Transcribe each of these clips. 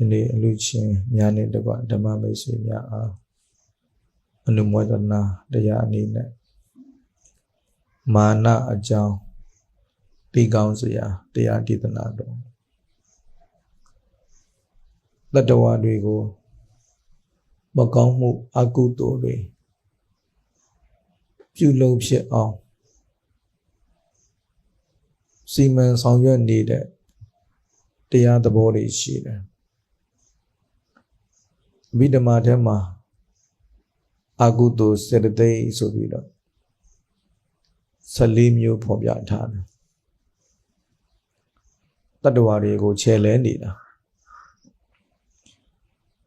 ယနေ့အလူချင်းများနဲ့တကွဓမ္မမိတ်ဆွေများအားအနုမောဒနာတရားအနေနဲ့မာနအကြောင်းပြီးကောင်းစရာတရားဒေသနာတော်တတ္တဝါတွေကိုမကောင်းမှုအကုသိုလ်တွေပြုလုပ်ဖြစ်အောင်စီမံဆောင်ရွက်နေတဲ့တရားသဘောတွေရှိတယ် အဘိဓမ္မာထဲမှာအကုသိုလ်စေတသိက်ဆိုပြီးတော့14မျိုးဖော်ပြထားတယ်တတ္တဝါတွေကိုခြေလဲနေတာ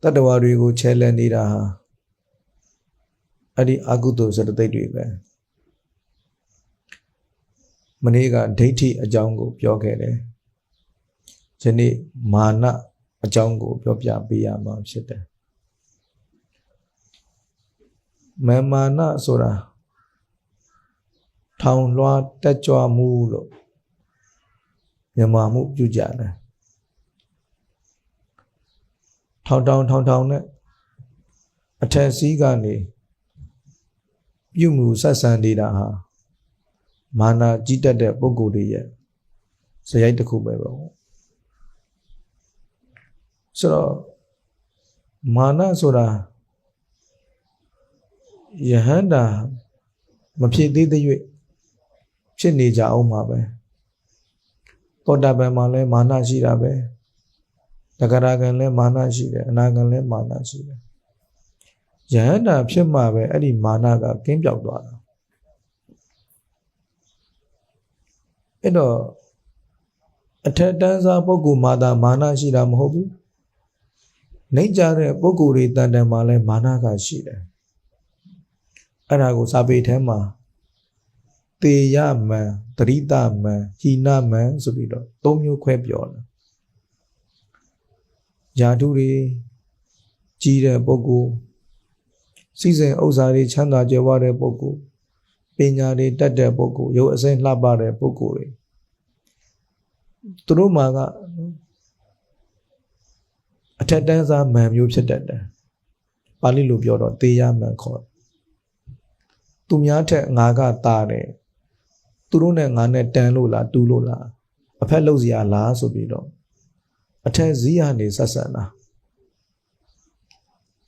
တတ္တဝါတွေကိုခြေလဲနေတာဟာအဲ့ဒီအကုသိုလ်စေတသိက်တွေပဲမနေ့ကဒိဋ္ဌိအကြောင်းကိုပြောခဲ့တယ်ယနေ့မာနအကြောင်းကိုပြောပြပေးရမှာဖြစ်တယ် မမာနဆိုတာထောင်လွှားတက်ကြွမှုလို့မြန်မာမှုပြုကြတယ်ထောင်တောင်ထောင်တောင်နဲ့အထက်စီးကနေပြုမှုဆက်ဆံနေတာဟာမာနာကြီးတက်တဲ့ပုဂ္ဂိုလ်တွေရဲ့ဇယိုက်တစ်ခုပဲပေါ့ဆိုတော့မာနဆိုတာ ယဟန္တာမဖြစ်သေးတဲ့၍ဖြစ်နေကြအောင်မှာပဲသောတာပန်မှာလည်းမာနရှိတာပဲတဂရကံလည်းမာနရှိတယ်အနာကံလည်းမာနရှိတယ်ယဟန္တာဖြစ်မှာပဲအဲ့ဒီမာနကကင်းပြောက်သွားတာအဲ့တော့အထက်တန်းစားပုဂ္ဂိုလ်မာတာမာနရှိတာမဟုတ်ဘူးနှိမ့်ကြတဲ့ပုဂ္ဂိုလ်တွေတန်တန်မှာလည်းမာနကရှိတယ် အဲ့ဒါကိုစာပေထဲမှာတေယမံတရိတမံဟိနမံဆိုပြီးတော့သုံးမျိုးခွဲပြောတယ်ယာထုတွေကြီးတဲ့ပုဂ္ဂိုလ်စီစဉ်ဥစ္စာတွေချမ်းသာကြွယ်ဝတဲ့ပုဂ္ဂိုလ်ပညာတွေတတ်တဲ့ပုဂ္ဂိုလ်ရုပ်အစင်းလှပတဲ့ပုဂ္ဂိုလ်တွေသူတို့မှာကအထက်တန်းစားမန်မျိုးဖြစ်တတ်တယ်ပါဠိလိုပြောတော့တေယမန်ခေါ် သူများထက်ငါကတာတယ်သူတို့နဲ့ငါနဲ့တန်လို့လားတူလို့လားအဖက်လောက်စရာလားဆိုပြီးတော့အထက်ဇီးကနေဆက်ဆံတာ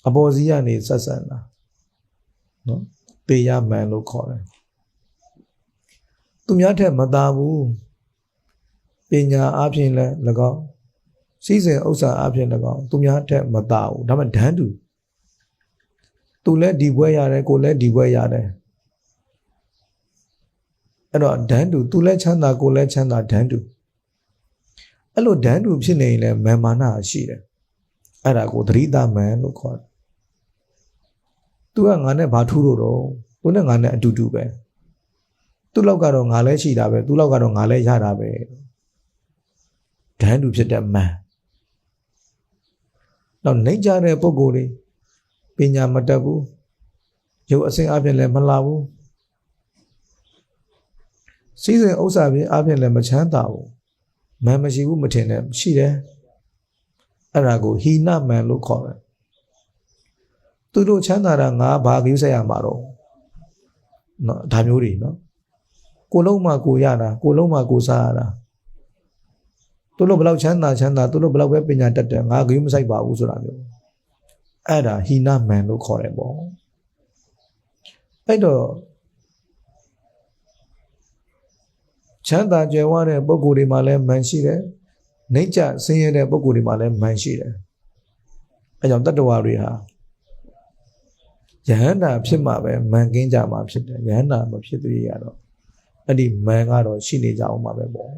အပေါ်ဇီးကနေဆက်ဆံတာနော်ပေရမန်လို့ခေါ်တယ်သူများထက်မသာဘူးပညာအပြင်လည်း၎င်းစီစဉ်ဥစ္စာအပြင်၎င်းသူများထက်မသာဘူးဒါမှဒန်းတူသူလည်းဒီဘွဲရတယ်ကိုလည်းဒီဘွဲရတယ် အဲ့တော့ဒန်းတူသူလည်းချမ်းသာကိုလည်းချမ်းသာဒန်းတူအဲ့လိုဒန်းတူဖြစ်နေရင်လည်းမာမာနာရှိတယ်အဲ့ဒါကိုသတိသမန်လို့ခေါ်တယ်သူကငါနဲ့ဘာထူးလို့တော့သူနဲ့ငါနဲ့အတူတူပဲသူ့လောက်ကတော့ငါလည်းရှိတာပဲသူ့လောက်ကတော့ငါလည်းရတာပဲဒန်းတူဖြစ်တဲ့မန်တော့နှိမ့်ကြတဲ့ပုံကိုယ်တွေပညာမတတ်ဘူးရုပ်အစင်းအပြင်လည်းမလာဘူး စီးစိမ်ဥစ္စာပြင်အပြင်လည်းမချမ်းသာဘူးမန်မရှိဘူးမထင်နဲ့ရှိတယ်အဲ့ဒါကိုဟီနမန်လို့ခေါ်တယ်သူတို့ချမ်းသာတာငါဘာကိစ္စရမှာတော့နော်ဒါမျိုးတွေနော်ကိုလုံးမှကိုရတာကိုလုံးမှကိုစားရတာသူတို့ဘလောက်ချမ်းသာချမ်းသာသူတို့ဘလောက်ပဲပညာတတ်တယ်ငါဂိမ်းမဆိုင်ပါဘူးဆိုတာမျိုးအဲ့ဒါဟီနာမန်လို့ခေါ်တယ်ပေါ့အဲ့တော့ ချမ်းသာကြွယ်ဝတဲ့ပုဂ္ဂိုလ်တွေမှာလည်းမန်ရှိတယ်နှိမ့်ချဆင်းရဲတဲ့ပုဂ္ဂိုလ်တွေမှာလည်းမန်ရှိတယ်အဲကြောင့်တတ္တဝါတွေဟာယဟန္တာဖြစ်မှာပဲမန်ကင်းကြမှာဖြစ်တယ်ယဟန္တာမဖြစ်သေးရတော့အဲ့ဒီမန်ကတော့ရှိနေကြအောင်မှာပဲပေါ့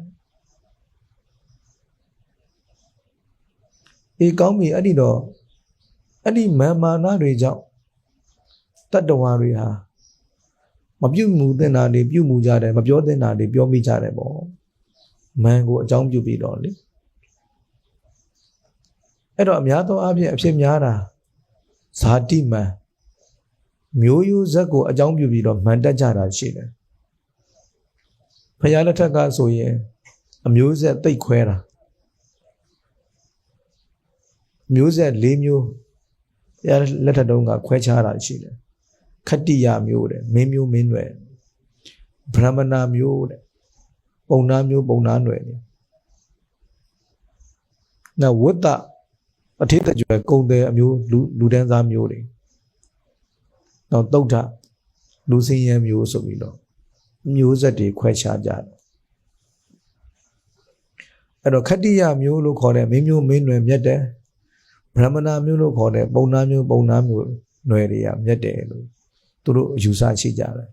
အေးကောင်းပြီအဲ့ဒီတော့အဲ့ဒီမန်မာနတွေကြောင့်တတ္တဝါတွေဟာ မပြုတ်မှုတင်တာတွေပြုတ်မှုကြတယ်မပြောတင်တာတွေပြောမိကြတယ်ပေါ့မန်ကိုအကြောင်းပြုပြီးတော့လေအဲ့တော့အများသောအားဖြင့်အဖြစ်များတာဇာတိမန်မျိုးရိုးဇက်ကိုအကြောင်းပြုပြီးတော့မှန်တက်ကြတာရှိတယ်ဖရာလက်ထက်ကဆိုရင်အမျိုးဆက်တိတ်ခွဲတာမျိုးဆက်၄မျိုးတရားလက်ထက်တုန်းကခွဲခြားတာရှိတယ် ခတ္တိယမျိုးတဲ့မင်းမျိုးမင်းနွယ်ဗြဟ္မဏမျိုးတဲ့ပုံနာမျိုးပုံနာနွယ်နေနောက်ဝတ္တအထိတ္တကျွယ်ကုံတဲ့အမျိုးလူလူတန်းစားမျိုးတွေနောက်တုတ်ထလူစင်းရဲမျိုးဆိုပြီးတော့မျိုးဆက်တွေခွဲခြားကြတယ်အဲ့တော့ခတ္တိယမျိုးလို့ခေါ်တဲ့မင်းမျိုးမင်းနွယ်မြတ်တယ်ဗြဟ္မဏမျိုးလို့ခေါ်တဲ့ပုံနာမျိုးပုံနာမျိုးနွယ်တွေကမြတ်တယ်လို့ သူတို့အယူဆရှိကြတယ်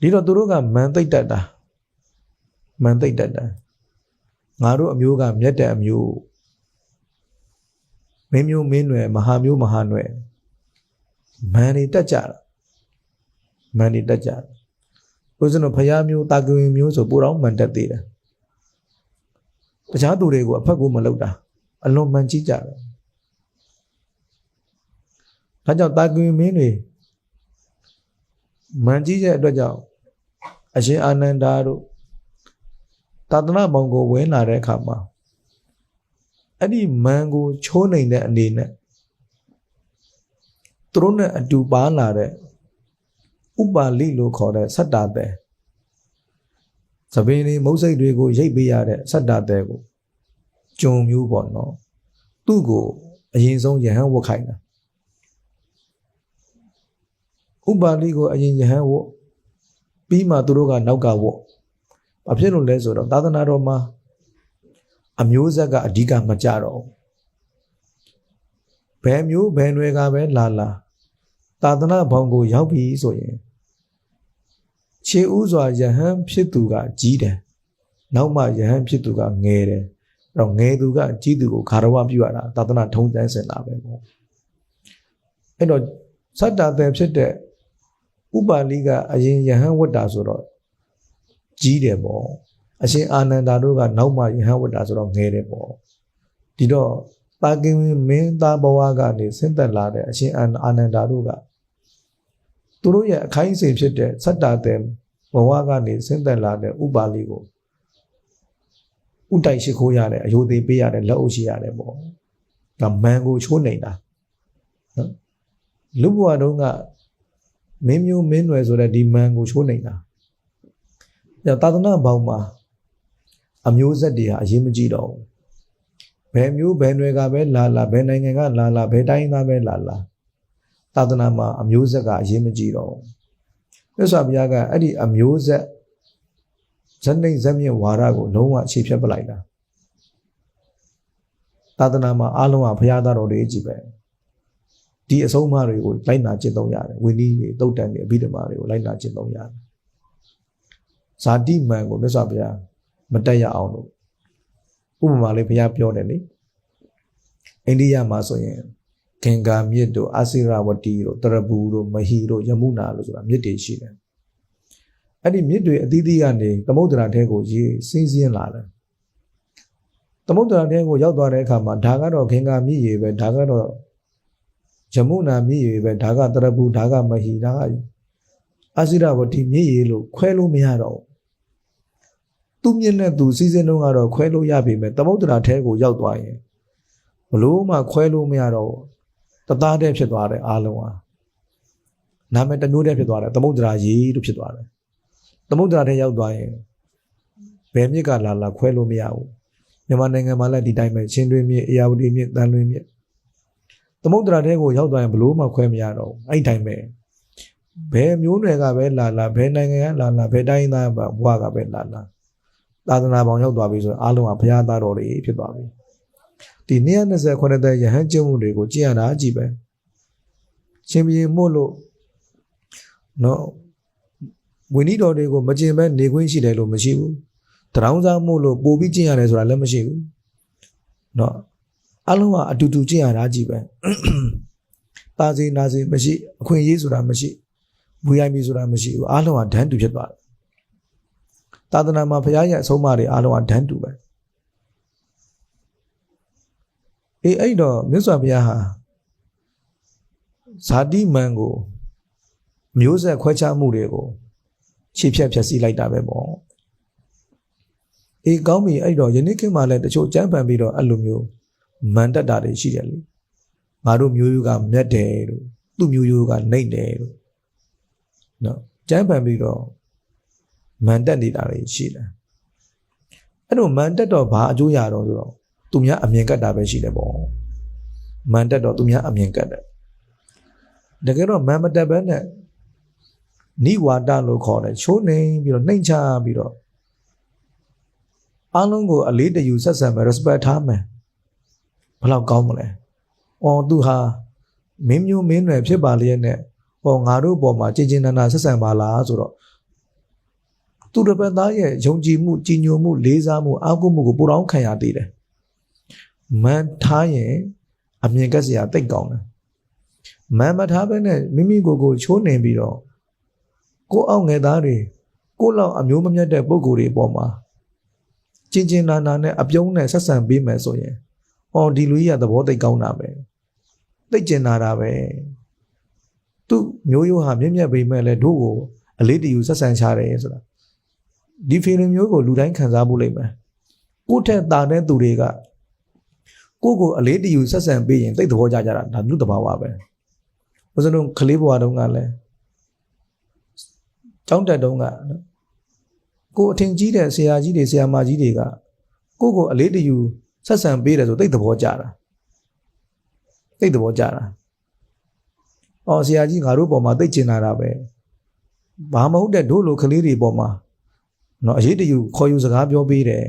ဒီတော့သူတို့ကမန်သိတ်တတ်တာမန်သိတ်တတ်တာငါတို့အမျိုးကမြတ်တဲ့အမျိုးမင်းမျိုးမင်းနွယ်မဟာမျိုးမဟာနွယ်မန်နေတက်ကြတာမန်နေတက်ကြတယ်ဦးဇင်းတို့ဖယားမျိုးတာကဝင်မျိုးဆိုပူတော်မန်တက်သေးတယ်တခြားသူတွေကိုအဖက်ကိုမလုပ်တာအလွန်မှန်ကြည့်ကြတယ် ဒါကြောင့်တာကဝင်မင်းတွေမှန်ကြည့်တဲ့အတွက်ကြောင့်အရှင်အာနန္ဒာတို့သာသနာ့ဘောင်ကိုဝင်လာတဲ့အခါမှာအဲ့ဒီမန်ကိုချိုးနိုင်တဲ့အနေနဲ့သူတို့နဲ့အတူပါလာတဲ့ဥပါလိလို့ခေါ်တဲ့စတ္တာတဲ့သပင်လေးမုတ်စိတ်တွေကိုရိတ်ပေးရတဲ့စတ္တာတဲ့ကိုကြုံမျိုးပေါ့နော်သူ့ကိုအရင်ဆုံးယဟန်ဝတ်ခိုင်းတာ ဥပါလိကိုအရင်ယဟန်ဝတ်ပြီးမှသူတို့ကနောက်ကဝတ်ဘာဖြစ်လို့လဲဆိုတော့သာသနာတော်မှာအမျိုးဆက်ကအဓိကမကြတော့ဘယ်မျိုးဘယ်နွယ်ကပဲလာလာသာသနာဘောင်ကိုရောက်ပြီဆိုရင်ခြေဥစွာယဟန်ဖြစ်သူကကြီးတယ်နောက်မှယဟန်ဖြစ်သူကငယ်တယ်အဲ့တော့ငယ်သူကကြီးသူကိုခါရဝပြုရတာသာသနာထုံးတန်းစင်လာပဲပေါ့အဲ့တော့စတ္တတဲ့ဖြစ်တဲ့ ဥပါလိကအရင်ယဟန်ဝတ်တာဆိုတော့ကြီးတယ်ပေါ့အရှင်အာနန္ဒာတို့ကနောက်မှယဟန်ဝတ်တာဆိုတော့ငယ်တယ်ပေါ့ဒီတော့တာကင်မင်းသားဘဝကနေဆင်းသက်လာတဲ့အရှင်အာနန္ဒာတို့ကသူတို့ရဲ့အခိုင်းအစေဖြစ်တဲ့စတ္တာတဲ့ဘဝကနေဆင်းသက်လာတဲ့ဥပါလိကိုဥတိုက်ရှိခိုးရတယ်အယိုသေးပေးရတယ်လက်အုပ်ရှိရတယ်ပေါ့ဒါမန်ကိုချိုးနေတာနော်လူဘဝတုန်းက မင်းမျိုးမင်းနွယ်ဆိုတဲ့ဒီမန်ကိုချိုးနေတာညသာသနာဘောင်မှာအမျိုးဆက်တွေဟာအရေးမကြီးတော့ဘူးဘယ်မျိုးဘယ်နွယ်ကပဲလာလာဘယ်နိုင်ငံကလာလာဘယ်တိုင်းသားပဲလာလာသာသနာမှာအမျိုးဆက်ကအရေးမကြီးတော့ဘူးမြတ်စွာဘုရားကအဲ့ဒီအမျိုးဆက်ဇနိမ့်ဇမြင့်ဝါဒကိုလုံးဝအခြေဖြတ်ပလိုက်တာသာသနာမှာအားလုံးကဘုရားသားတော်တွေကြီးပဲ ဒီအဆုံးအမတွေကိုလိုက်နာကျင့်သုံးရတယ်ဝိနည်းတွေတုတ်တန်တွေအဘိဓမ္မာတွေကိုလိုက်နာကျင့်သုံးရတယ်ဇာတိမန်ကိုမြတ်စွာဘုရားမတက်ရအောင်လို့ဥပမာလေးဘုရားပြောတယ်လေအိန္ဒိယမှာဆိုရင်ဂင်္ဂာမြစ်တို့အာစိရဝတီတို့တရပူတို့မဟီတို့ယမုနာလို့ဆိုတာမြစ်တွေရှိတယ်အဲ့ဒီမြစ်တွေအသီးသီးကနေသမုဒ္ဒရာထဲကိုရေစင်းစင်းလာတယ်သမုဒ္ဒရာထဲကိုရောက်သွားတဲ့အခါမှာဒါကတော့ဂင်္ဂာမြစ်ရေပဲဒါကတော့ ယမုနာမြစ်ရေပဲဒါကတရပူဒါကမဟီဒါကအာစိရဝတီမြစ်ရေလို့ခွဲလို့မရတော့သူ့မြင့်နဲ့သူစီစဉ်တော့ကတော့ခွဲလို့ရပြီမဲ့သမုဒ္ဒရာထဲကိုရောက်သွားရင်ဘလို့မှခွဲလို့မရတော့တသားတည်းဖြစ်သွားတယ်အားလုံးဟာနာမည်တစ်မျိုးတည်းဖြစ်သွားတယ်သမုဒ္ဒရာရေလို့ဖြစ်သွားတယ်သမုဒ္ဒရာထဲရောက်သွားရင်ဘယ်မြစ်ကလာလာခွဲလို့မရဘူးမြန်မာနိုင်ငံမှာလည်းဒီတိုင်းပဲချင်းတွင်းမြစ်အေယာဝတီမြစ်တန်လွင်မြစ် သမုဒ္ဒရာထဲကိုရောက်သွားရင်ဘလို့မှခွဲမရတော့ဘူးအဲ့တိုင်းပဲဘယ်မျိုးနွယ်ကပဲလာလာဘယ်နိုင်ငံကလာလာဘယ်တိုင်းသားဘဝကပဲလာလာသာသနာပေါင်းရောက်သွားပြီဆိုရင်အားလုံးကဘုရားသားတော်တွေဖြစ်သွားပြီဒီ129တဲ့ယဟန်ကျင့်မှုတွေကိုကြည်ရတာကြည်ပဲရှင်ဘီမို့လို့နော်ဝိနည်းတော်တွေကိုမကျင်ပဲနေခွင့်ရှိတယ်လို့မရှိဘူးတရောင်းစားမို့လို့ပို့ပြီးကျင့်ရတယ်ဆိုတာလည်းမရှိဘူးနော် အလုံးကအတူတူကျင့်ရတာကြည်ပဲတာစီနာစီမရှိအခွင့်အရေးဆိုတာမရှိဘူရိုင်းပြီဆိုတာမရှိဘူးအားလုံးကဒန်းတူဖြစ်သွားတယ်သာသနာမှာဘုရားရဲ့အဆုံးအမတွေအားလုံးကဒန်းတူပဲအေးအဲ့တော့မြတ်စွာဘုရားဟာဇာတိမန်ကိုမျိုးဆက်ခွဲခြားမှုတွေကိုခြေဖြတ်ဖြတ်စီးလိုက်တာပဲပေါ့အေးကောင်းပြီအဲ့တော့ယနေ့ခေတ်မှာလည်းတချို့ကြမ်းပန်ပြီးတော့အဲ့လိုမျိုး မန်တက်တာတွေရှိတယ်လေငါတို့မျိုးရိုးကမြတ်တယ်လို့သူ့မျိုးရိုးကနှိမ့်တယ်လို့နော်ကြမ်းပန်ပြီးတော့မန်တက်နေတာတွေရှိတယ်အဲ့တော့မန်တက်တော့ဘာအကျိုးရတော့ဆိုတော့သူများအမြင်ကတ်တာပဲရှိတယ်ပေါ့မန်တက်တော့သူများအမြင်ကတ်တယ်တကယ်တော့မန်မတက်ဘဲနဲ့နိဝါဒလို့ခေါ်တယ်ချိုးနေပြီးတော့နှိမ့်ချပြီးတော့အားလုံးကိုအလေးတယူဆက်ဆံမယ် respect ထားမယ် ဘယ်လောက်ကောင်းမလဲ။အော်သူဟာမင်းမျိုးမင်းနွယ်ဖြစ်ပါလျက်နဲ့ဟောငါတို့ဘောမှာကြင်ကြင်နာနာဆက်ဆံပါလားဆိုတော့သူတစ်ပတ်သားရဲ့ယုံကြည်မှုကြည်ညိုမှုလေးစားမှုအားကိုးမှုကိုပိုတောင်းခံရသေးတယ်။မန်ထားရင်အမြင်ကက်စရာတိတ်ကောင်းတယ်။မန်မထားဘဲနဲ့မိမိကိုယ်ကိုချိုးနေပြီးတော့ကိုအောင်ငယ်သားတွေကိုလောက်အမျိုးမမြတ်တဲ့ပုံကိုယ်တွေပေါ်မှာကျင်ကျင်နာနာနဲ့အပြုံးနဲ့ဆက်ဆံပေးမယ်ဆိုရင် ဟောဒီလူကြီးကသဘောသိကောင်းတာပဲသိကျင်နာတာပဲသူမျိုးရိုးဟာမြင့်မြတ်ပေမဲ့လည်းတို့ကိုအလေးတယူဆက်ဆံချတယ်ဆိုတာဒီ feeling မျိုးကိုလူတိုင်းခံစားဖို့လိမ့်မယ်ကိုယ့်ထက်တာတဲ့သူတွေကကိုယ့်ကိုအလေးတယူဆက်ဆံပေးရင်သိသဘောကျကြတာဒါလူတဘာဝပဲဘုရားတို့ကလေးဘွားတုန်းကလည်းကျောင်းတက်တုန်းကနော်ကိုအထင်ကြီးတဲ့ဆရာကြီးတွေဆရာမကြီးတွေကကိုကိုအလေးတယူ ဆက်ဆံပေးတယ်ဆိုသိသဘောကျတာသိသဘောကျတာအော်ဆရာကြီးငါတို့ပေါ်မှာသိကျင်လာတာပဲဘာမဟုတ်တဲ့တို့လိုကလေးတွေပေါ်မှာနော်အရေးတယူခေါ်ယူစကားပြောပေးတယ်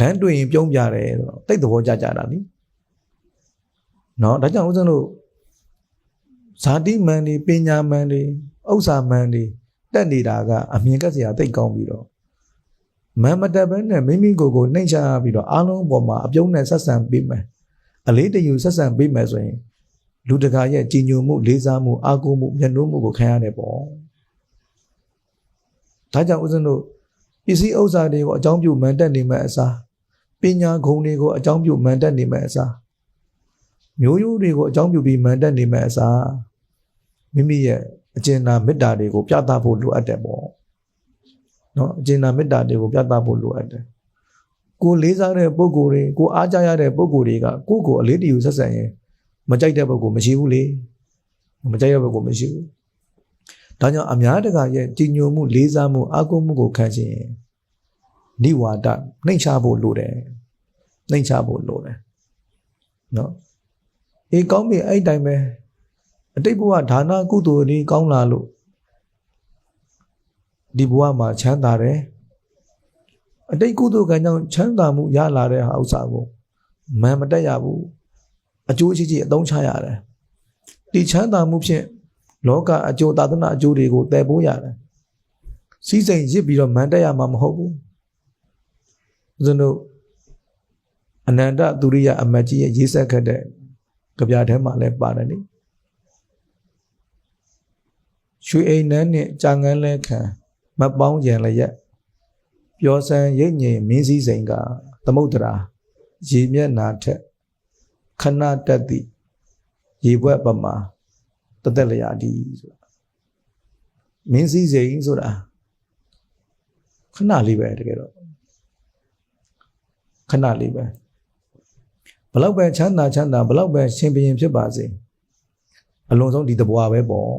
လမ်းတွေ့ရင်ပြုံးပြတယ်ဆိုတော့သိသဘောကျကြတာနိနော်ဒါကြောင့်ဦးဇင်းတို့ဇာတိမန်တွေပညာမန်တွေဥစ္စာမန်တွေတက်နေတာကအမြင်ကစရာသိကောင်းပြီးတော့ မန်မတက်ဘဲနဲ့မိမိကိုယ်ကိုနှိမ့်ချပြီးတော့အားလုံးပေါ်မှာအပြုံးနဲ့ဆက်ဆံပေးမယ်အလေးတယူဆက်ဆံပေးမယ်ဆိုရင်လူတကာရဲ့ကြည်ညိုမှုလေးစားမှုအားကိုးမှုမျက်နှာမှုကိုခံရတယ်ပေါ့ဒါကြောင့်ဦးဇင်းတို့ပစ္စည်းဥစ္စာတွေကိုအကြောင်းပြုမှန်တက်နေမဲ့အစားပညာဂုဏ်တွေကိုအကြောင်းပြုမှန်တက်နေမဲ့အစားမျိုးရိုးတွေကိုအကြောင်းပြုပြီးမှန်တက်နေမဲ့အစားမိမိရဲ့အကျဉ်းနာမေတ္တာတွေကိုပြသဖို့လိုအပ်တယ်ပေါ့ နော်အကျဉ်းနာမေတ္တာတွေကိုပြသဖို့လိုအပ်တယ်ကိုလေးစားတဲ့ပုံကိုယ်တွေကိုအားကြရတဲ့ပုံကိုယ်တွေကကိုယ့်ကိုအလေးတယူဆက်ဆံရင်မကြိုက်တဲ့ပုံကိုမရှိဘူးလေမကြိုက်ရပုံကိုမရှိဘူးဒါကြောင့်အများတကာရဲ့ကြည်ညိုမှုလေးစားမှုအားကိုးမှုကိုခံခြင်းနိဝါဒနှိမ့်ချဖို့လိုတယ်နှိမ့်ချဖို့လိုတယ်နော်အေးကောင်းပြီအဲ့တိုင်းပဲအတိတ်ဘဝဒါနကုသိုလ်တွေကောင်းလာလို့ ဒီဘဝမှာချမ်းသာတယ်အတိတ်ကုသိုလ်ကံကြောင့်ချမ်းသာမှုရလာတဲ့ဟာဥစ္စာကိုမန်မတက်ရဘူးအကျိုးရှိရှိအသုံးချရတယ်ဒီချမ်းသာမှုဖြင့်လောကအကျိုးသာသနာအကျိုးတွေကိုတည်ပိုးရတယ်စီးစိမ်ရစ်ပြီးတော့မန်တက်ရမှာမဟုတ်ဘူးဦးဇင်းတို့အနန္တသူရိယအမတ်ကြီးရဲ့ရေးဆက်ခဲ့တဲ့ကြပြထဲမှာလည်းပါတယ်နိရွှေအိမ်နှန်းနဲ့ကြာငန်းလဲခံ မပေါင်းကြံလျက်ပျော်စံရိပ်ငင်မင်းစည်းစိန်ကသမုဒ္ဒရာရေမျက်နာထက်ခဏတက်သည့်ရေဘွက်ပမာတသက်လျာဒီဆိုတာမင်းစည်းစိန်ဆိုတာခဏလေးပဲတကယ်တော့ခဏလေးပဲဘလောက်ပဲချမ်းသာချမ်းသာဘလောက်ပဲရှင်ဘရင်ဖြစ်ပါစေအလုံးစုံဒီတဘွားပဲပေါ့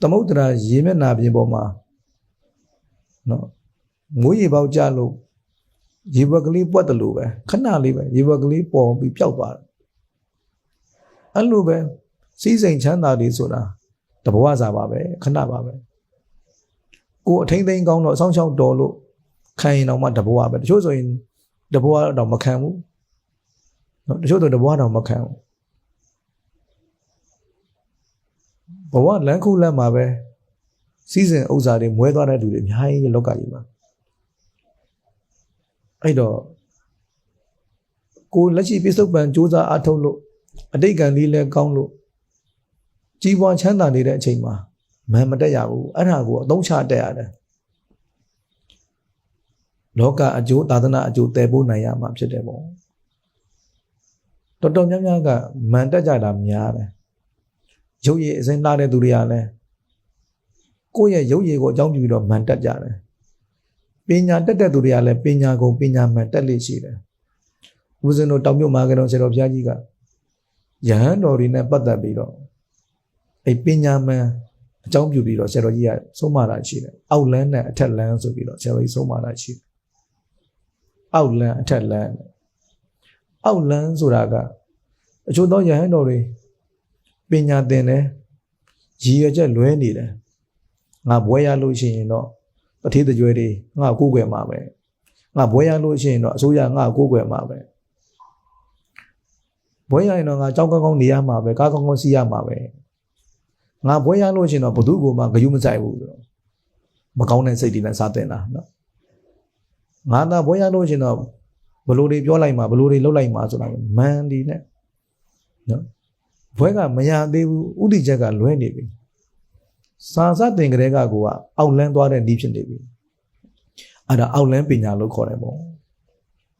သမုဒ္ဒရာရေမျက်နှာပြင်ပေါ်မှာ နော်ငိုးရေပေါက်ကြလို့ရေဘွက်ကလေးပွက်တယ်လို့ပဲခဏလေးပဲရေဘွက်ကလေးပေါ်ပြီးပျောက်သွားတယ်အဲ့လိုပဲစီးစိမ်ချမ်းသာတွေဆိုတာတဘဝစားပါပဲခဏပါပဲကိုအထိမ့်သိမ်းကောင်းတော့အဆောင်ချောက်တော်လို့ခံရင်တော့မှတဘဝပဲတချို့ဆိုရင်တဘဝတော့မခံဘူးနော်တချို့တော့တဘဝတော့မခံဘူးဘဝလမ်းခုလမ်းမှာပဲ စီးစဉ်ဥစ္စာတွေမွဲသွားတဲ့လူတွေအများကြီးလောကကြီးမှာအဲ့တော့ကိုလက်ရှိပြစ္ဆုတ်ပံစူးစမ်းအထုတ်လို့အတိတ်ကံလေးလည်းကောင်းလို့ကြီးပွားချမ်းသာနေတဲ့အချိန်မှာမန်မတက်ရဘူးအဲ့ဒါကိုအသုံးချတက်ရတယ်လောကအကျိုးသာသနာအကျိုးတည်ဖို့နိုင်ရမှာဖြစ်တယ်ပေါ့တော်တော်များများကမန်တက်ကြတာများတယ်ရုပ်ရည်အစင်းလာတဲ့သူတွေကလည်း ကိုယ့်ရဲ့ရုပ်ရည်ကိုအကြောင်းပြုပြီးတော့မန်တက်ကြတယ်ပညာတက်တဲ့သူတွေကလည်းပညာကုန်ပညာမှန်တက်လေရှိတယ်ဦးဇင်းတို့တောင်မြုပ်မာကတော့ဆရာတော်ဘုရားကြီးကယဟန်တော်တွေနဲ့ပတ်သက်ပြီးတော့အဲ့ပညာမှန်အကြောင်းပြုပြီးတော့ဆရာတော်ကြီးကဆုံးမတာရှိတယ်အောက်လန်းနဲ့အထက်လန်းဆိုပြီးတော့ဆရာတော်ကြီးဆုံးမတာရှိတယ်အောက်လန်းအထက်လန်းအောက်လန်းဆိုတာကအချို့သောယဟန်တော်တွေပညာသင်တယ်ရည်ရွယ်ချက်လွဲနေတယ် ငါဘွဲရလို့ရှိရင်တော့တထေးတကြွယ်တွေငါကိုးကွယ်မှာပဲငါဘွဲရလို့ရှိရင်တော့အစိုးရငါကိုးကွယ်မှာပဲဘွဲရရင်တော့ငါကြောက်ကောင်းကောင်းနေရမှာပဲကားကောင်းကောင်းစီးရမှာပဲငါဘွဲရလို့ရှိရင်တော့ဘသူ့ကိုမှဂယုမဆိုင်ဘူးဆိုတော့မကောင်းတဲ့စိတ်တွေနဲ့စားတင်တာနော်ငါသာဘွဲရလို့ရှိရင်တော့ဘလို့တွေပြောလိုက်မှာဘလို့တွေလုပ်လိုက်မှာဆိုတာမန်ဒီနဲ့နော်ဘွဲကမရသေးဘူးဥတီချက်ကလွဲနေပြီ စာစတင်ကြတဲ့ကကိုကအောက်လန်းသွားတဲ့ဤဖြစ်နေပြီအဲ့ဒါအောက်လန်းပညာလို့ခေါ်တယ်ပေါ့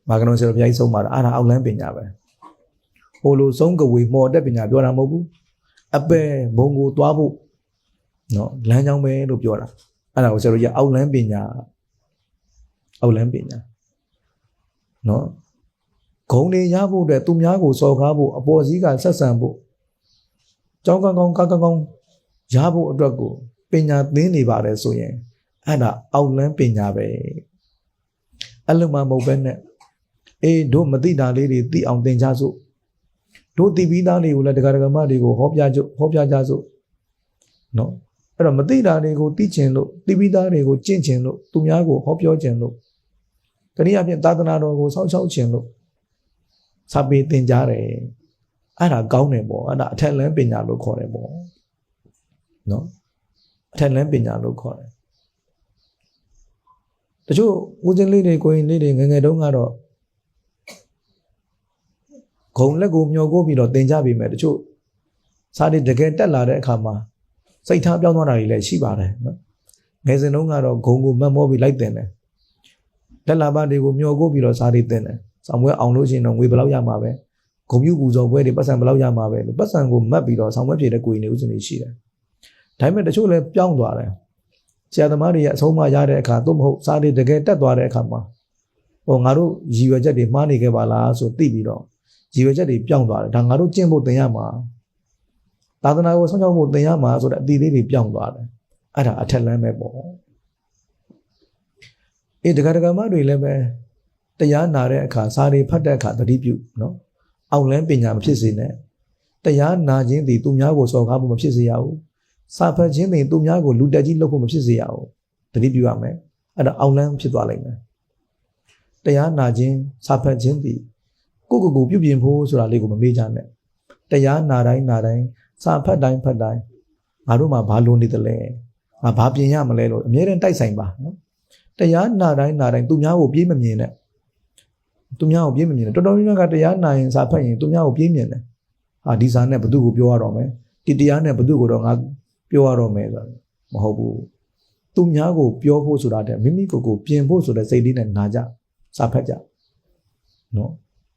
မာကနုံဆရာဘုရားကြီးဆုံးမှာအဲ့ဒါအောက်လန်းပညာပဲဟိုလိုဆုံးကဝေမော်တက်ပညာပြောတာမဟုတ်ဘူးအပယ်ဘုံကိုသွားဖို့နော်လမ်းကြောင်းပဲလို့ပြောတာအဲ့ဒါကိုဆရာတို့ရအောက်လန်းပညာအောက်လန်းပညာနော်ဂုံတွေရဖို့အတွက်သူများကိုစော်ကားဖို့အပေါ်စီးကဆက်ဆံဖို့ကြောင်းကောင်းကောင်းကောင်းကောင်း ရဖို့အတွက်ကိုပညာသင်နေပါတယ်ဆိုရင်အဲ့ဒါအောက်လန်းပညာပဲအဲ့လိုမှမဟုတ်ပဲနဲ့အေးတို့မသိတာလေးတွေသိအောင်သင်ကြစို့တို့သိပြီးသားတွေကိုလည်းတရားဓမ္မတွေကိုဟောပြကြဟောပြကြစို့နော်အဲ့တော့မသိတာတွေကိုသိကျင်လို့သိပြီးသားတွေကိုကျင့်ကျင်လို့သူများကိုဟောပြောကျင်လို့တနည်းအားဖြင့်သာသနာတော်ကိုစောင့်ရှောက်ကျင်လို့စာပေသင်ကြားတယ်အဲ့ဒါကောင်းတယ်ပေါ့အဲ့ဒါအထက်လန်းပညာလို့ခေါ်တယ်ပေါ့ နော်အထက်လန်းပညာလို့ခေါ်တယ်တချို့ဦးစင်းလေးတွေကိုရင်လေးတွေငယ်ငယ်တုန်းကတော့ဂုံလက်ကိုမျောကိုပြီးတော့တင်ကြပြီမဲ့တချို့စားတွေတကယ်တက်လာတဲ့အခါမှာစိတ်ထားပြောင်းသွားတာတွေလည်းရှိပါတယ်နော်ငယ်စဉ်တုန်းကတော့ဂုံကိုမတ်မောပြီးလိုက်တင်တယ်လက်လာပါတွေကိုမျောကိုပြီးတော့စားတွေတင်တယ်ဆောင်ပွဲအောင်လို့ရှိရင်တော့ငွေဘယ်လောက်ရမှာပဲဂုံမြူပူဇော်ပွဲတွေပတ်စံဘယ်လောက်ရမှာပဲလို့ပတ်စံကိုမတ်ပြီးတော့ဆောင်ပွဲပြေတဲ့ကိုယ်နေဦးစင်နေရှိတယ် ဒါပေမဲ့တချို့လည်းပြောင်းသွားတယ်ဆရာသမားတွေရဲ့အဆုံးအမရတဲ့အခါသို့မဟုတ်စားတွေတကယ်တက်သွားတဲ့အခါမှာဟောငါတို့ရည်ရွယ်ချက်တွေမှားနေခဲ့ပါလားဆိုသိပြီးတော့ရည်ရွယ်ချက်တွေပြောင်းသွားတယ်ဒါငါတို့ကျင့်ဖို့သင်ရမှာသာသနာကိုဆောင်ရှောက်ဖို့သင်ရမှာဆိုတဲ့အသီးလေးတွေပြောင်းသွားတယ်အဲ့ဒါအထက်လမ်းပဲပေါ့အေးဒကာဒကာမတွေလည်းပဲတရားနာတဲ့အခါစာတွေဖတ်တဲ့အခါသတိပြုနော်အောက်လန်းပညာမဖြစ်စေနဲ့တရားနာခြင်းသည်သူများကိုစော်ကားဖို့မဖြစ်စေရဘူး စာဖတ်ခြင်းသည်သူများကိုလူတက်ကြီးလုပ်ဖို့မဖြစ်စေရဘူးသတိပြုရမယ်အဲ့ဒါအောက်လန်းဖြစ်သွားလိမ့်မယ်တရားနာခြင်းစာဖတ်ခြင်းသည်ကိုကိုကိုပြုပြင်ဖို့ဆိုတာလေးကိုမမေ့ကြနဲ့တရားနာတိုင်းနာတိုင်းစာဖတ်တိုင်းဖတ်တိုင်းငါတို့မှာဘာလိုနေတယ်လဲငါဘာပြင်ရမလဲလို့အမြဲတမ်းတိုက်ဆိုင်ပါနော်တရားနာတိုင်းနာတိုင်းသူများကိုပြေးမမြင်နဲ့သူများကိုပြေးမမြင်နဲ့တော်တော်များများကတရားနာရင်စာဖတ်ရင်သူများကိုပြေးမြင်တယ်ဟာဒီစာနဲ့ဘသူကိုပြောရတော့မယ်ဒီတရားနဲ့ဘသူကိုတော့ငါ ပြောရတော့မယ်ဆိုမဟုတ်ဘူးသူများကိုပြောဖို့ဆိုတာတဲ့မိမိကိုယ်ကိုပြင်ဖို့ဆိုတဲ့စိတ်လေးနဲ့နာကြစာဖတ်ကြနော်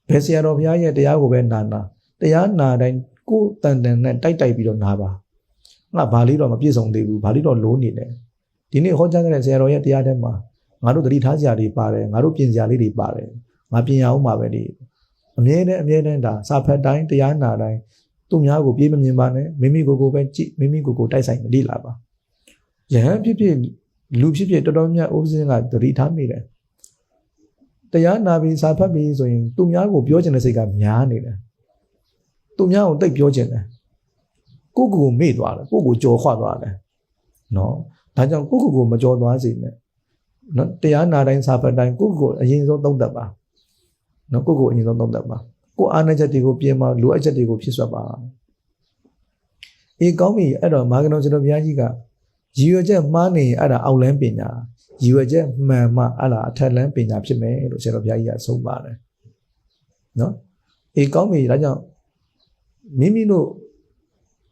ဘယ်ဆရာတော်ဘုရားရဲ့တရားကိုပဲနာနာတရားနာတိုင်းကိုယ်တန်တန်နဲ့တိုက်တိုက်ပြီးတော့နာပါငါဘာလေးတော့မပြည့်စုံသေးဘူးဘာလေးတော့လိုးနေတယ်ဒီနေ့ဟောကြားခဲ့တဲ့ဆရာတော်ရဲ့တရားထဲမှာငါတို့တတိထားစရာတွေပါတယ်ငါတို့ပြင်စရာလေးတွေပါတယ်ငါပြင်ရအောင်ပါပဲဒီအမြဲတမ်းအမြဲတမ်းဒါစာဖတ်တိုင်းတရားနာတိုင်း သူများကိုပြေးမမြင်ပါနဲ့မိမိကိုယ်ကိုပဲကြည့်မိမိကိုယ်ကိုတိုက်ဆိုင်မလိလာပါယဟန်ဖြစ်ဖြစ်လူဖြစ်ဖြစ်တော်တော်များဥပစင်းကတတိထားမိတယ်တရားနာပြီးစာဖတ်ပြီးဆိုရင်သူများကိုပြောချင်တဲ့စိတ်ကများနေတယ်သူများကိုတိတ်ပြောချင်တယ်ကိုကိုကိုမေ့သွားတယ်ကိုကိုကြော်ခွသွားတယ်နော်ဒါကြောင့်ကိုကိုကိုမကြော်သွားစေနဲ့နော်တရားနာတိုင်းစာဖတ်တိုင်းကိုကိုအရင်ဆုံးသုံးသပ်ပါနော်ကိုကိုအရင်ဆုံးသုံးသပ်ပါ ကိုအားနည်းချက်တွေကိုပြင်ပါလိုအပ်ချက်တွေကိုဖြည့်ဆွတ်ပါအေးကောင်းပြီအဲ့တော့မာကနောကျွန်တော်ဘုရားကြီးကရည်ရွယ်ချက်မှားနေရင်အဲ့ဒါအောက်လန်းပညာရည်ရွယ်ချက်မှန်မှအဲ့ဒါအထက်လန်းပညာဖြစ်မယ်လို့ဆရာတော်ဘုရားကြီးကဆုံးပါတယ်နော်အေးကောင်းပြီဒါကြောင့်မိမိတို့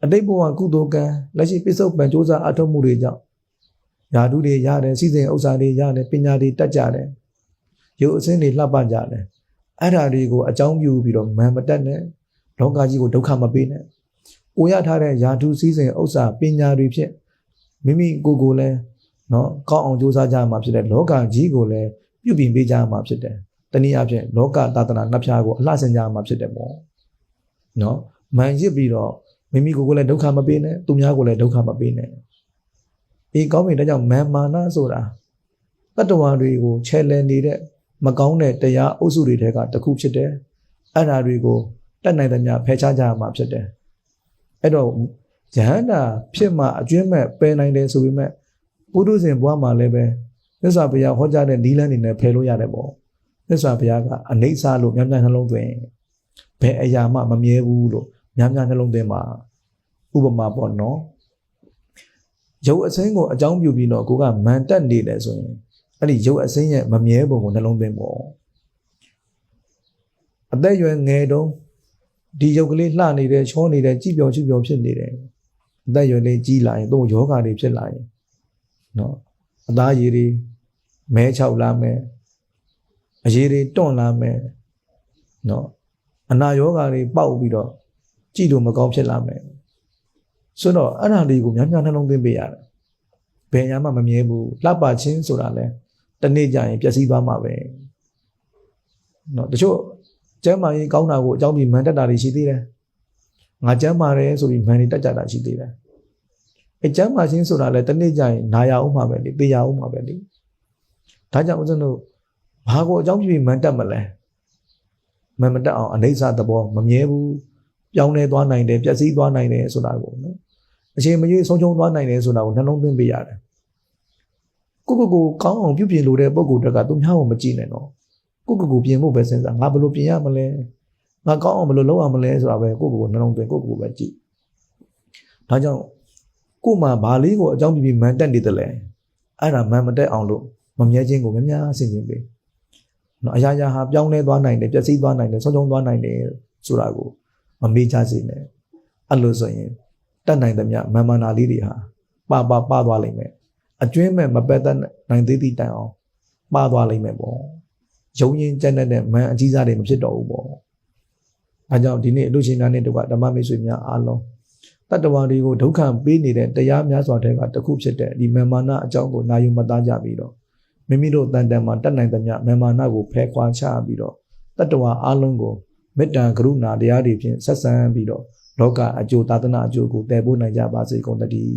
အတိတ်ဘဝကုသိုလ်ကံလက်ရှိပိဿုပံစ조사အထောက်မှုတွေကြောင့်ယာဓုတွေရတယ်စီစဉ်ဥစ္စာတွေရတယ်ပညာတွေတက်ကြတယ်ရုပ်အစင်းတွေလှပကြတယ် အဲ့ဓာတွေကိုအကြောင်းပြုပြီးတော့မန်မတက်နဲ့လောကကြီးကိုဒုက္ခမပေးနဲ့ကိုရထားတဲ့ယာဓုစည်းစိမ်ဥစ္စာပညာတွေဖြင့်မိမိကိုယ်ကိုလည်းနော်ကောင်းအောင်ကြိုးစားကြရမှာဖြစ်တယ်လောကကြီးကိုလည်းပြုပြင်ပေးကြရမှာဖြစ်တယ်တနည်းအားဖြင့်လောကသာသနာနှစ်ဖြားကိုအလှဆင်ကြရမှာဖြစ်တယ်ပေါ့နော်မန်ရစ်ပြီးတော့မိမိကိုယ်ကိုလည်းဒုက္ခမပေးနဲ့သူများကိုလည်းဒုက္ခမပေးနဲ့ဒီကောင်းပြီဒါကြောင့်မန်မာနဆိုတာတတ္တဝါတွေကိုချဲလဲနေတဲ့ မကောင်းတဲ့တရားအုပ်စုတွေထဲကတစ်ခုဖြစ်တယ်အဲ့ဓာတွေကိုတတ်နိုင်သမျှဖယ်ရှားကြရမှာဖြစ်တယ်အဲ့တော့ယဟန္တာဖြစ်မှအကျွမ်းမဲ့ပယ်နိုင်တယ်ဆိုပေမဲ့ပုထုဇဉ်ဘဝမှာလည်းပဲမြတ်စွာဘုရားဟောကြားတဲ့နီလန်းနေနဲ့ဖယ်လို့ရတယ်ပေါ့မြတ်စွာဘုရားကအနိစ္စလို့များများနှလုံးသွင်းဘယ်အရာမှမမြဲဘူးလို့များများနှလုံးသွင်းမှာဥပမာပေါ့နော်ရုပ်အစင်းကိုအကြောင်းပြုပြီးတော့ကိုကမန်တက်နေတယ်ဆိုရင် အဲ့ဒီရုပ်အစင်းရဲ့မမြဲပုံကိုနှလုံးသွင်းပေါ့အသက်အရွယ်ငယ်တုန်းဒီရုပ်ကလေးလှနေတယ်ချောနေတယ်ကြည်ပြောင်ကြည်ပြောင်ဖြစ်နေတယ်အသက်အရွယ်လေးကြီးလာရင်တော့ယောဂါတွေဖြစ်လာရင်နော်အသားရည်တွေမဲချောက်လာမယ်အရည်တွေတွန့်လာမယ်နော်အနာယောဂါတွေပေါက်ပြီးတော့ကြည်လို့မကောင်းဖြစ်လာမယ်ဆိုတော့အဲ့ဒါလေးကိုများများနှလုံးသွင်းပေးရတယ်ဘယ်ညာမှမမြဲဘူးလှပချင်းဆိုတာလဲ တနေ့ကျရင်ပျက်စီးသွားမှာပဲနော်တချို့ကျမ်းမာရေးကောင်းတာကိုအကြောင်းပြီးမန်တက်တာတွေရှိသေးတယ်ငါကျမ်းမာတယ်ဆိုပြီးမန်နေတက်ကြတာရှိသေးတယ်အဲကျမ်းမာခြင်းဆိုတာလဲတနေ့ကျရင်နာရအောင်မှာပဲလေသိရအောင်မှာပဲလေဒါကြောင့်ဦးဇင်းတို့ဘာကိုအကြောင်းပြပြီးမန်တက်မလဲမန်မတက်အောင်အနေစာသဘောမမြဲဘူးပြောင်းလဲသွားနိုင်တယ်ပျက်စီးသွားနိုင်တယ်ဆိုတာကိုနော်အချိန်မရွေးဆုံးချုံသွားနိုင်တယ်ဆိုတာကိုနှလုံးသွင်းပေးရတယ် ကိုကိုကိုကောင်းအောင်ပြုပြင်လို့တဲ့ပုံကိုတက်ကသူများကိုမကြည့်နဲ့နော်ကိုကိုကိုပြင်ဖို့ပဲစဉ်းစားငါဘယ်လိုပြင်ရမလဲငါကောင်းအောင်ဘယ်လိုလုပ်ရမလဲဆိုတာပဲကိုကိုကိုနှလုံးသွင်းကိုကိုကိုပဲကြည့်ဒါကြောင့်ကိုမှဘာလေးကိုအကြောင်းပြပြီးမန်တက်နေတယ်လဲအဲ့ဒါမန်မတက်အောင်လို့မမြဲခြင်းကိုမများဆင်ခြင်ပေးနော်အရာရာဟာပြောင်းလဲသွားနိုင်တယ်ပျက်စီးသွားနိုင်တယ်ဆုံးရှုံးသွားနိုင်တယ်ဆိုတာကိုမမေ့ချစေနဲ့အဲ့လိုဆိုရင်တတ်နိုင်သမျှမန်မာနာလေးတွေဟာပါပါပါသွားလိမ့်မယ် အကျွင်းမဲ့မပက်သက်နိုင်သေးသည့်တိုင်အောင်ပါသွားလိမ့်မယ်ပေါ့ရုံရင်ကြက်တဲ့မန်အကြီးစားတွေမဖြစ်တော့ဘူးပေါ့အဲကြောင့်ဒီနေ့အလို့ချင်းများနဲ့တကွဓမ္မမိတ်ဆွေများအားလုံးတတ္တဝါတွေကိုဒုက္ခပေးနေတဲ့တရားများစွာတဲ့ကတစ်ခုဖြစ်တဲ့ဒီမန်မာနာအကြောင်းကိုနာယူမသားကြပြီးတော့မိမိတို့တန်တန်မှာတတ်နိုင်သမျှမန်မာနာကိုဖယ်ခွာချပြီးတော့တတ္တဝါအားလုံးကိုမေတ္တာကရုဏာတရားတွေဖြင့်ဆက်ဆံပြီးတော့လောကအကျိုးသာသနာအကျိုးကိုတည်ပို့နိုင်ကြပါစေကုန်သတည်း